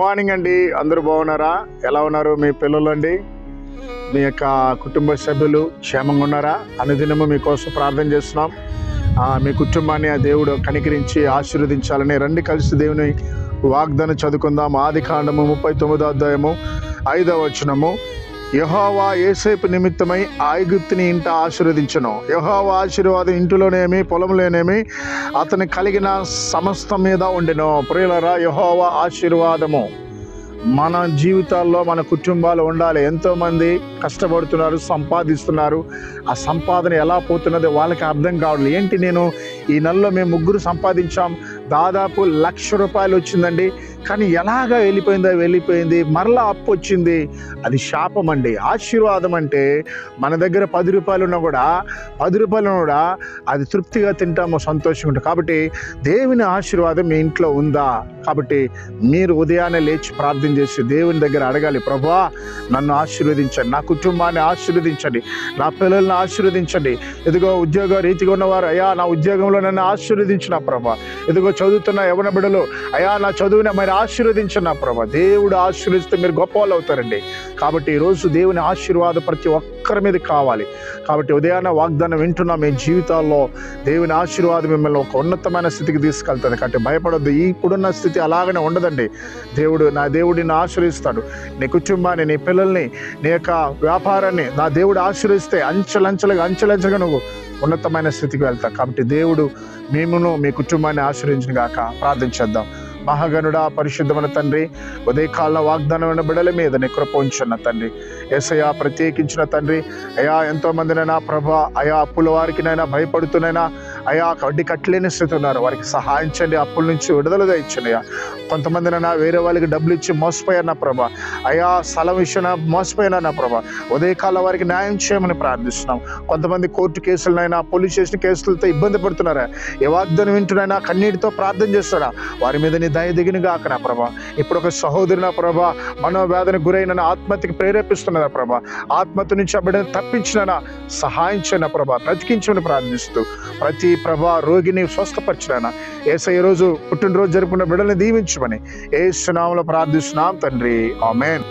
Morning అండి. అందరూ బాగున్నారా? ఎలా ఉన్నారు మీ పిల్లలు అండి మీ యొక్క కుటుంబ సభ్యులు క్షేమంగా ఉన్నారా? అనుదినము మీకోసం ప్రార్థన చేస్తున్నాం. మీ కుటుంబాన్ని ఆ దేవుడు కనికరించి ఆశీర్వదించాలని రండి కలిసి దేవుని వాగ్దానం చదువుకుందాం. ఆది కాండము ముప్పై తొమ్మిదో అధ్యాయము ఐదవ వచనము. యహోవా ఏసేపు నిమిత్తమై ఐగుప్తుని ఇంట ఆశీర్వదించను. యహోవా ఆశీర్వాదం ఇంటిలోనేమి పొలంలోనేమి అతని కలిగిన సమస్త మీద ఉండెను. ప్రియులరా యహోవా ఆశీర్వాదము మన జీవితాల్లో మన కుటుంబాలు ఉండాలి. ఎంతోమంది కష్టపడుతున్నారు సంపాదిస్తున్నారు. ఆ సంపాదన ఎలా పోతున్నదో వాళ్ళకి అర్థం కావట్లేదు. ఏంటి నేను ఈ నెలలో మేము ముగ్గురు సంపాదించాం దాదాపు లక్ష రూపాయలు వచ్చిందండి. కానీ ఎలాగ వెళ్ళిపోయిందో వెళ్ళిపోయింది మరలా అప్పు వచ్చింది అది శాపం అండి. ఆశీర్వాదం అంటే మన దగ్గర పది రూపాయలు ఉన్నా కూడా పది రూపాయలు కూడా అది తృప్తిగా తింటాము సంతోషంగా ఉంటాం. కాబట్టి దేవుని ఆశీర్వాదం మీ ఇంట్లో ఉందా? కాబట్టి మీరు ఉదయాన్నే లేచి ప్రార్థన చేసి దేవుని దగ్గర అడగాలి ప్రభా నన్ను ఆశీర్వదించండి నా కుటుంబాన్ని ఆశీర్వదించండి నా పిల్లల్ని ఆశీర్వదించండి. ఎదుగో ఉద్యోగ రీతిగా ఉన్నవారు అయ్యా నా ఉద్యోగంలో నన్ను ఆశీర్వదించిన ప్రభా ఇదిగో చదువుతున్న యవన బిడలు అయ్యా నా చదువుని మరి ఆశీర్వదించిన ప్రభా. దేవుడు ఆశీర్వదిస్తే మీరు గొప్ప వాళ్ళు అవుతారండి. కాబట్టి ఈరోజు దేవుని ఆశీర్వాదం ప్రతి ఒక్కరి మీద కావాలి. కాబట్టి ఉదయాన్న వాగ్దానం వింటున్న మీ జీవితాల్లో. దేవుని ఆశీర్వాదం మిమ్మల్ని ఒక ఉన్నతమైన స్థితికి తీసుకెళ్తుంది. కాబట్టి భయపడద్దు. ఇప్పుడున్న స్థితి అలాగనే ఉండదండి. దేవుడు నా దేవుడు నిన్ను ఆశ్రయిస్తాడు నీ కుటుంబాన్ని నీ పిల్లల్ని నీ యొక్క వ్యాపారాన్ని నా దేవుడు ఆశ్రయిస్తే అంచెలంచెలుగా అంచెలంచెలుగా నువ్వు ఉన్నతమైన స్థితికి వెళ్తాం. కాబట్టి దేవుడు మేమును మీ కుటుంబాన్ని ఆశ్రయించిన గాక ప్రార్థించేద్దాం మహాగనుడ పరిశుద్ధమైన తండ్రి ఉదయకాల వాగ్దానమైన బిడల మీద నీ కృప ఉంచున్న తండ్రి. ఏసయ్యా ప్రత్యేకించిన తండ్రి అయా ఎంతోమందినైనా ప్రభ ప్రభా అయా అప్పుల వారికినైనా భయపడుతున్నైనా అయ్యా వడ్డీ కట్టలేని స్థితి ఉన్నారు. వారికి సహాయించండి అప్పుల నుంచి విడుదలగా ఇచ్చండి అయ్యా. కొంతమందినైనా వేరే వాళ్ళకి డబ్బులు ఇచ్చి మోసపోయారు నా ప్రభా. అయా స్థలం విషయం మోసపోయినా నా ప్రభా. ఉదయకాల వారికి న్యాయం చేయమని ప్రార్థిస్తున్నాం. కొంతమంది కోర్టు కేసులనైనా పోలీస్ స్టేషన్ కేసులతో ఇబ్బంది పడుతున్నారా? ఏ వాగ్దానం వింటున్నాయినా కన్నీటితో ప్రార్థన చేస్తాడా వారి మీద నీ దయ దిగిన గాక నా ప్రభా. ఇప్పుడు ఒక సహోదరు నా ప్రభా మనోవేదన గురైన నా ఆత్మహత్యకి ప్రేరేపిస్తున్నదా ప్రభా. ఆత్మహత్య నుంచి అబ్బడిని తప్పించిన సహాయం చేయన ప్రభా. బ్రతికించమని ప్రార్థిస్తూ ప్రతి ప్రభా రోగిని స్వస్థపరచునా ఏసై రోజు పుట్టినరోజు జరుపుకున్న బిడ్డల్ని దీవించమని ఏ సునామలో ప్రార్థిస్తున్నాం తండ్రి. ఆమెన్.